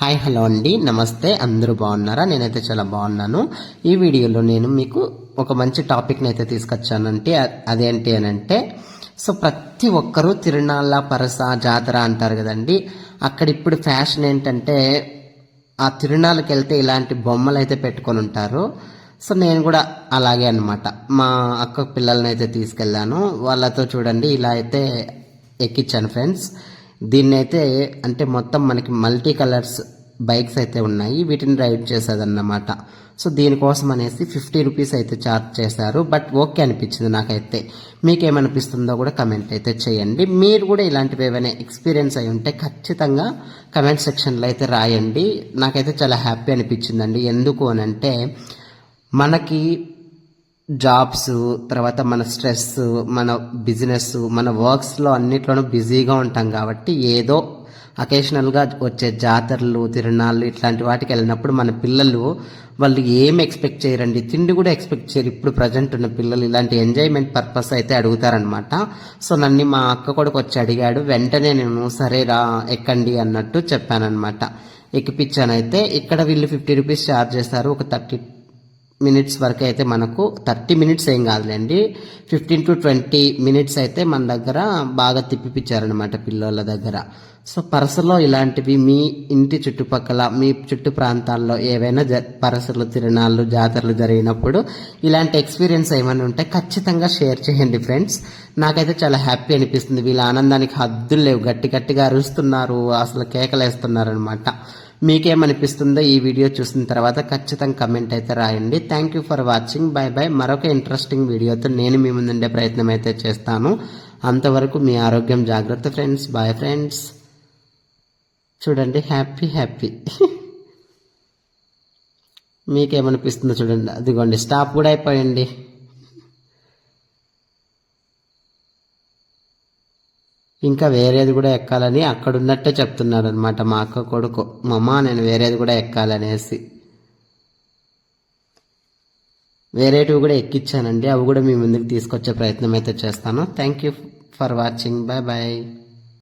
Hi hello అండి. నమస్తే. అందరూ బాగున్నారా? నేనైతే చాలా బాగున్నాను. ఈ వీడియోలో నేను మీకు ఒక మంచి టాపిక్ని అయితే తీసుకొచ్చానంటే అదేంటి అని అంటే సో ప్రతి ఒక్కరూ తిరునాళ్ళ పరస జాతర అంటారు కదండి. అక్కడ ఇప్పుడు ఫ్యాషన్ ఏంటంటే ఆ తిరునాళ్ళకి వెళ్తే ఇలాంటి బొమ్మలు అయితే పెట్టుకొని ఉంటారు. సో నేను కూడా అలాగే అనమాట మా అక్క పిల్లల్ని అయితే తీసుకెళ్ళాను. వాళ్ళతో చూడండి ఇలా అయితే ఎక్కించాను ఫ్రెండ్స్. దీన్ని అయితే అంటే మొత్తం మనకి మల్టీ కలర్స్ బైక్స్ అయితే ఉన్నాయి. వీటిని రైడ్ చేసేదన్నమాట. సో దీనికోసం అనేసి ఫిఫ్టీ రూపీస్ అయితే ఛార్జ్ చేశారు. బట్ ఓకే అనిపించింది నాకైతే. మీకేమనిపిస్తుందో కూడా కమెంట్ అయితే చేయండి. మీరు కూడా ఇలాంటివి ఏమైనా ఎక్స్పీరియన్స్ అయి ఉంటే ఖచ్చితంగా కమెంట్ సెక్షన్లో అయితే రాయండి. నాకైతే చాలా హ్యాపీ అనిపించిందండి. ఎందుకు అని అంటే మనకి జాబ్స్ తర్వాత మన స్ట్రెస్ మన బిజినెస్ మన వర్క్స్లో అన్నిట్లోనూ బిజీగా ఉంటాం కాబట్టి ఏదో అకేషనల్గా వచ్చే జాతరలు తిరునాళ్ళు ఇట్లాంటి వాటికి వెళ్ళినప్పుడు మన పిల్లలు వాళ్ళు ఏం ఎక్స్పెక్ట్ చేయరండి? తిండి కూడా ఎక్స్పెక్ట్ చేయరు. ఇప్పుడు ప్రజెంట్ ఉన్న పిల్లలు ఇలాంటి ఎంజాయ్మెంట్ పర్పస్ అయితే అడుగుతారనమాట సో నన్ను మా అక్క కొడుకు వచ్చి అడిగాడు వెంటనే నేను సరేరా ఎక్కండి అన్నట్టు చెప్పానన్నమాట. ఎక్కిపించానైతే ఇక్కడ వీళ్ళు ఫిఫ్టీ రూపీస్ ఛార్జ్ చేస్తారు ఒక థర్టీ మినిట్స్ వరకు అయితే మనకు థర్టీ మినిట్స్ ఏం కాదులేండి. ఫిఫ్టీన్ టు ట్వంటీ మినిట్స్ అయితే మన దగ్గర బాగా తిప్పిపించారనమాట పిల్లల దగ్గర. సో పరసలో ఇలాంటివి మీ ఇంటి చుట్టుపక్కల మీ చుట్టు ప్రాంతాల్లో ఏవైనా జ పరసలు తిరణాలు జాతరలు జరిగినప్పుడు ఇలాంటి ఎక్స్పీరియన్స్ ఏమైనా ఉంటే ఖచ్చితంగా షేర్ చేయండి ఫ్రెండ్స్. నాకైతే చాలా హ్యాపీ అనిపిస్తుంది. వీళ్ళ ఆనందానికి హద్దులు లేవు. గట్టి గట్టిగా అరుస్తున్నారు. అసలు కేకలేస్తున్నారు అనమాట మీకేమనిపిస్తుందో ఈ వీడియో చూసిన తర్వాత ఖచ్చితంగా కమెంట్ అయితే రాయండి. Thank you for watching bye bye మరొక ఇంట్రెస్టింగ్ వీడియోతో నేను మీ ముందుండే ప్రయత్నం అయితే చేస్తాను. అంతవరకు మీ ఆరోగ్యం జాగ్రత్త ఫ్రెండ్స్ బాయ్ ఫ్రెండ్స్ చూడండి హ్యాపీ హ్యాపీ మీకేమనిపిస్తుందో చూడండి. అదిగోండి స్టాప్ కూడా అయిపోయండి ఇంకా వేరేది కూడా ఎక్కాలని అక్కడ ఉన్నట్టే చెప్తున్నాడు అనమాట మా అక్క కొడుకు. మమ్మ నేను వేరేది కూడా ఎక్కాలనేసి. వేరేటివి కూడా ఎక్కించానండి అవి కూడా మీ ముందుకు తీసుకొచ్చే ప్రయత్నం అయితే చేస్తాను. Thank you for watching bye bye